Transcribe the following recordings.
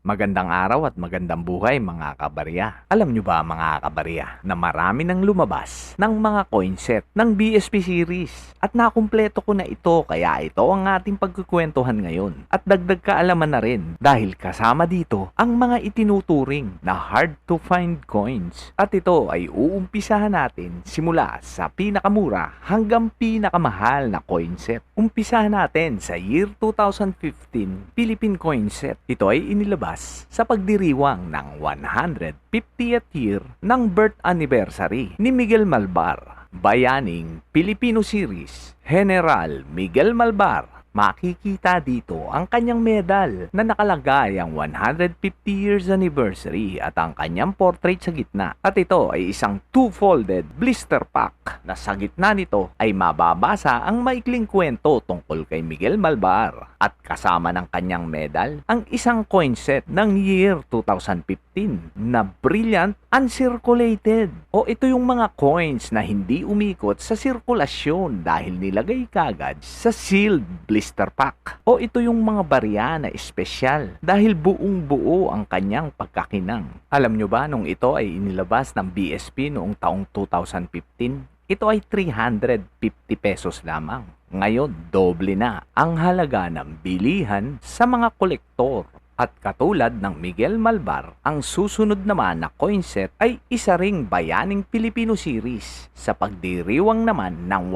Magandang araw at magandang buhay mga kabarya. Alam nyo ba mga kabarya na marami nang lumabas ng mga coin set ng BSP series at nakumpleto ko na ito kaya ito ang ating pagkukwentuhan ngayon at dagdag kaalaman na rin dahil kasama dito ang mga itinuturing na hard to find coins at ito ay uumpisahan natin simula sa pinakamura hanggang pinakamahal na coin set. Umpisahan natin sa year 2015 Philippine coin set. Ito ay inilabas sa pagdiriwang ng 150th year ng birth anniversary ni Miguel Malbar, bayaning Filipino series, General Miguel Malbar makikita dito ang kanyang medal na nakalagay ang 150 years anniversary at ang kanyang portrait sa gitna. At ito ay isang two-folded blister pack na sa gitna nito ay mababasa ang maikling kwento tungkol kay Miguel Malbar at kasama ng kanyang medal ang isang coin set ng year 2015 na brilliant uncirculated. O ito yung mga coins na hindi umikot sa sirkulasyon dahil nilagay kagad sa sealed blister pack. O ito yung mga barya na espesyal dahil buong buo ang kanyang pagkakinang. Alam nyo ba nung ito ay inilabas ng BSP noong taong 2015? Ito ay 350 pesos lamang. Ngayon, doble na ang halaga ng bilihan sa mga kolektor. At katulad ng Miguel Malbar, ang susunod naman na coin set ay isa ring bayaning Pilipino series sa pagdiriwang naman ng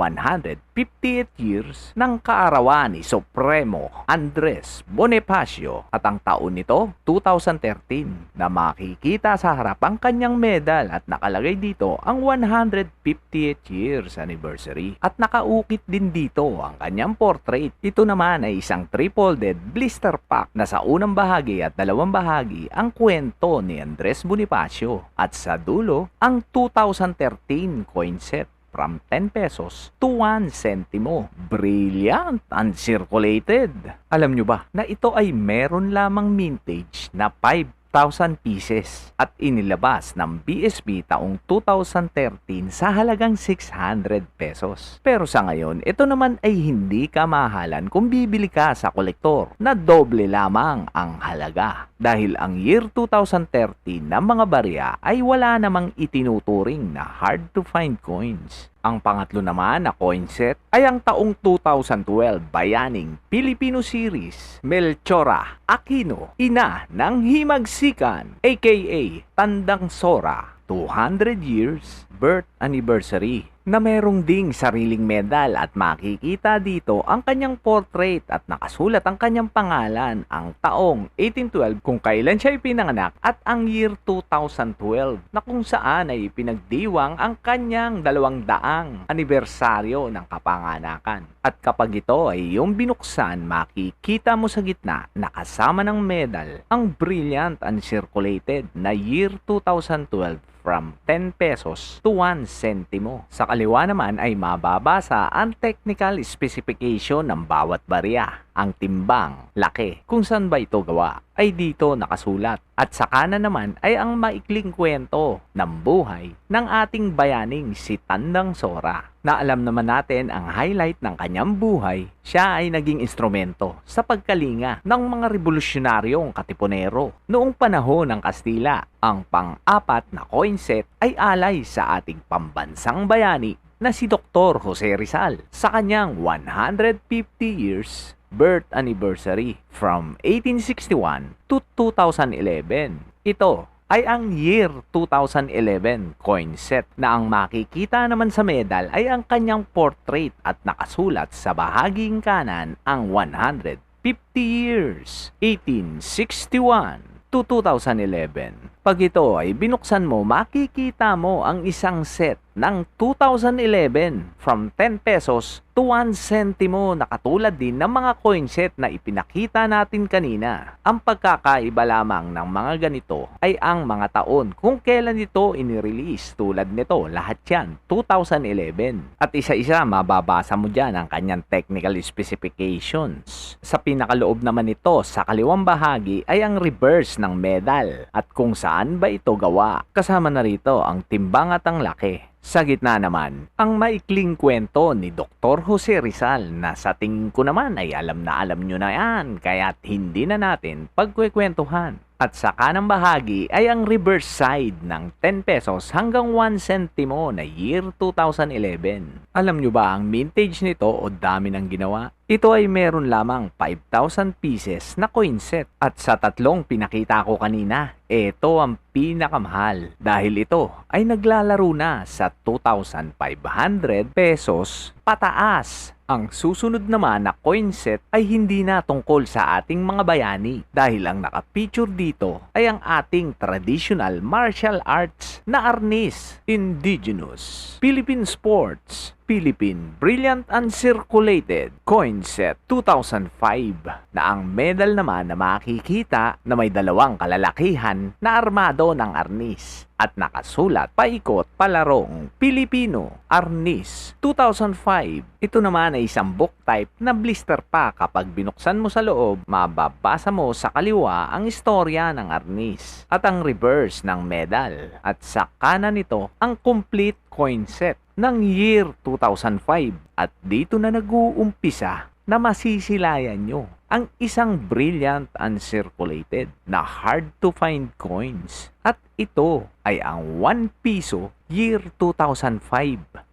150th years ng kaarawan ni Supremo Andres Bonifacio at ang taon nito 2013 na makikita sa harap ang kanyang medal at nakalagay dito ang 150th years anniversary. At nakaukit din dito ang kanyang portrait. Ito naman ay isang triple-folded blister pack na sa unang bahagi at dalawang bahagi ang kwento ni Andres Bonifacio. At sa dulo ang 2013 coin set from 10 pesos to 1 centimo. Brilliant! Uncirculated! Alam nyo ba na ito ay meron lamang mintage na 5 1,000 pieces at inilabas ng BSP taong 2013 sa halagang 600 pesos. Pero sa ngayon, ito naman ay hindi kamahalan kung bibili ka sa kolektor na doble lamang ang halaga. Dahil ang year 2013 na mga barya ay wala namang itinuturing na hard to find coins. Ang pangatlo naman na coin set ay ang taong 2012 bayaning Filipino series Melchora Aquino, ina ng Himagsikan aka Tandang Sora. 200 years birth anniversary na merong ding sariling medal at makikita dito ang kanyang portrait at nakasulat ang kanyang pangalan, ang taong 1812 kung kailan siya ipinanganak at ang year 2012 na kung saan ay pinagdiwang ang kanyang dalawang daang anibersaryo ng kapanganakan. At kapag ito ay yung binuksan, makikita mo sa gitna na kasama ng medal ang brilliant uncirculated na year 2012 from 10 pesos to 1 centimo. Sa kaliwa naman ay mababasa ang technical specification ng bawat barya ang timbang, laki. Kung saan ba ito gawa? Ay dito nakasulat. At sa kanan naman ay ang maikling kwento ng buhay ng ating bayaning si Tandang Sora. Na alam naman natin ang highlight ng kanyang buhay, siya ay naging instrumento sa pagkalinga ng mga revolusyonaryong katipunero. Noong panahon ng Kastila, ang pang-apat na coin set ay alay sa ating pambansang bayani na si Dr. Jose Rizal sa kanyang 150 years birth anniversary from 1861 to 2011. Ito ay ang year 2011 coin set na ang makikita naman sa medal ay ang kanyang portrait at nakasulat sa bahaging kanan ang 150 years 1861 to 2011. Pag ito ay binuksan mo, makikita mo ang isang set ng 2011 from 10 pesos to 1 centimo na katulad din ng mga coin set na ipinakita natin kanina. Ang pagkakaiba lamang ng mga ganito ay ang mga taon kung kailan ito inirelease tulad nito lahat yan 2011 at isa-isa mababasa mo dyan ang kanyang technical specifications. Sa pinakaloob naman nito sa kaliwang bahagi ay ang reverse ng medal at kung saan ba ito gawa. Kasama na rito ang timbang at ang laki. Sa gitna naman, ang maikling kwento ni Dr. Jose Rizal na sa tingin ko naman ay alam na alam nyo na yan kaya't hindi na natin pagkwekwentuhan. At sa kanang bahagi ay ang reverse side ng 10 pesos hanggang 1 centimo na year 2011. Alam nyo ba ang mintage nito o dami ng ginawa? Ito ay meron lamang 5,000 pieces na coin set. At sa tatlong pinakita ko kanina, ito ang pinakamahal dahil ito ay naglalaro na sa 2,500 pesos pataas. Ang susunod naman na coin set ay hindi na tungkol sa ating mga bayani dahil ang nakapicture dito ay ang ating traditional martial arts na arnis, indigenous, Philippine sports, Philippine Brilliant Uncirculated Coin Set 2005 na ang medal naman na makikita na may dalawang kalalakihan na armado ng arnis at nakasulat paikot palarong Pilipino Arnis 2005. Ito naman ay isang book type na blister pa. Kapag binuksan mo sa loob, mababasa mo sa kaliwa ang istorya ng Arnis at ang reverse ng medal. At sa kanan nito ang complete coin set ng year 2005 at dito na nag-uumpisa na masisilayan nyo ang isang brilliant uncirculated na hard to find coins. At ito ay ang 1 piso year 2005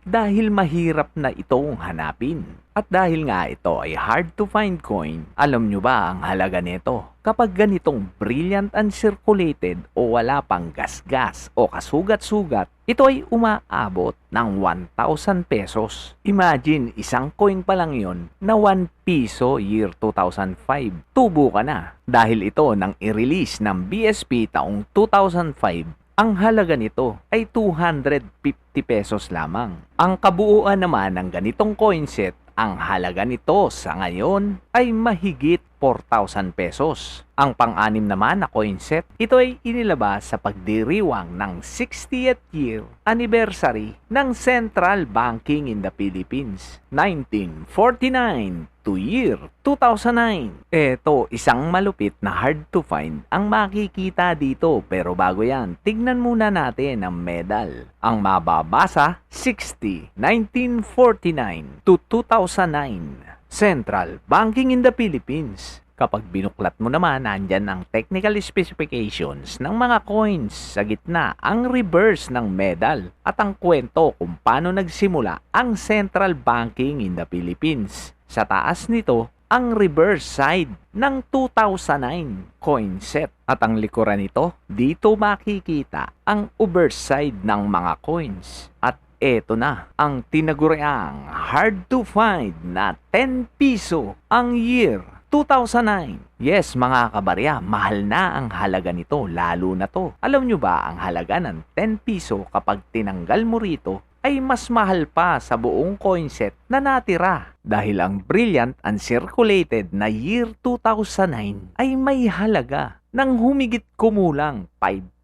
dahil mahirap na itong hanapin. At dahil nga ito ay hard to find coin, alam nyo ba ang halaga nito? Kapag ganitong brilliant uncirculated o wala pang gasgas o kasugat-sugat, ito ay umaabot ng 1,000 pesos. Imagine, isang coin pa lang yon na 1 piso year 2005. Tubo ka na dahil ito nang i-release ng BSP taong 2005 ang halaga nito ay 250 pesos lamang. Ang kabuuan naman ng ganitong coin set, ang halaga nito sa ngayon ay mahigit 4,000 pesos. Ang pang-anim naman na coin set, ito ay inilabas sa pagdiriwang ng 60th year anniversary ng Central Banking in the Philippines, 1949 to year 2009. Ito, isang malupit na hard to find ang makikita dito pero bago yan, tignan muna natin ang medal. Ang mababasa, 60, 1949 to 2009. Central Banking in the Philippines. Kapag binuklat mo naman, nandyan ang technical specifications ng mga coins. Sa gitna, ang reverse ng medal at ang kwento kung paano nagsimula ang central banking in the Philippines. Sa taas nito, ang reverse side ng 2009 coin set. At ang likuran nito, dito makikita ang overside ng mga coins. At eto na ang tinaguriang hard to find na 10 piso ang year 2009. Yes, mga kabarya, mahal na ang halaga nito, lalo na to. Alam nyo ba ang halaga ng 10 piso kapag tinanggal mo rito ay mas mahal pa sa buong coin set na natira dahil ang brilliant uncirculated na year 2009 ay may halaga ng humigit kumulang 5,000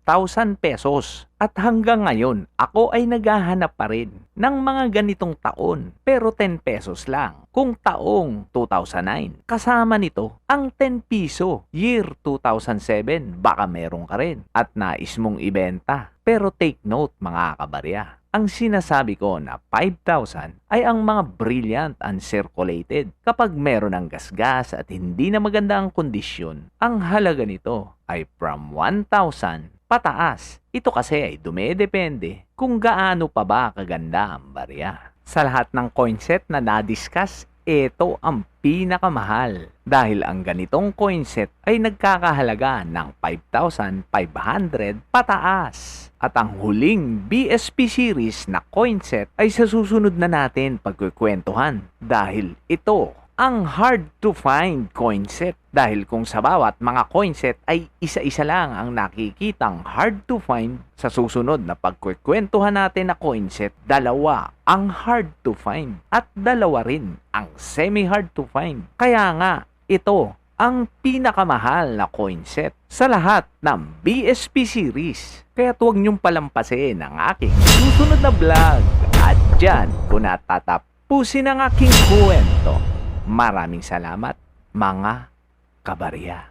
pesos. At hanggang ngayon, ako ay naghahanap pa rin ng mga ganitong taon pero 10 pesos lang. Kung taong 2009, kasama nito ang 10 piso year 2007, baka meron ka rin at nais mong ibenta. Pero take note mga kabarya, ang sinasabi ko na 5,000 ay ang mga brilliant uncirculated. Kapag meron ng gasgas at hindi na maganda ang kondisyon, ang halaga nito ay from 1,000 pataas. Ito kasi ay dumedepende kung gaano pa ba kaganda ang barya. Sa lahat ng coin set na na-discuss, ito ang pinakamahal dahil ang ganitong coin set ay nagkakahalaga ng 5,500 pataas. At ang huling BSP series na coin set ay sa susunod na natin pagkukwentuhan dahil ito ang hard to find coin set. Dahil kung sa bawat mga coin set ay isa-isa lang ang nakikitang hard to find, sa susunod na pagkukwentuhan natin na coin set, dalawa ang hard to find at dalawa rin ang semi-hard to find. Kaya nga, ito ang pinakamahal na coin set sa lahat ng BSP series. Kaya huwag niyong palampasin ang aking susunod na vlog. At dyan ko natatapusin ang aking kwento. Maraming salamat, mga kabarya.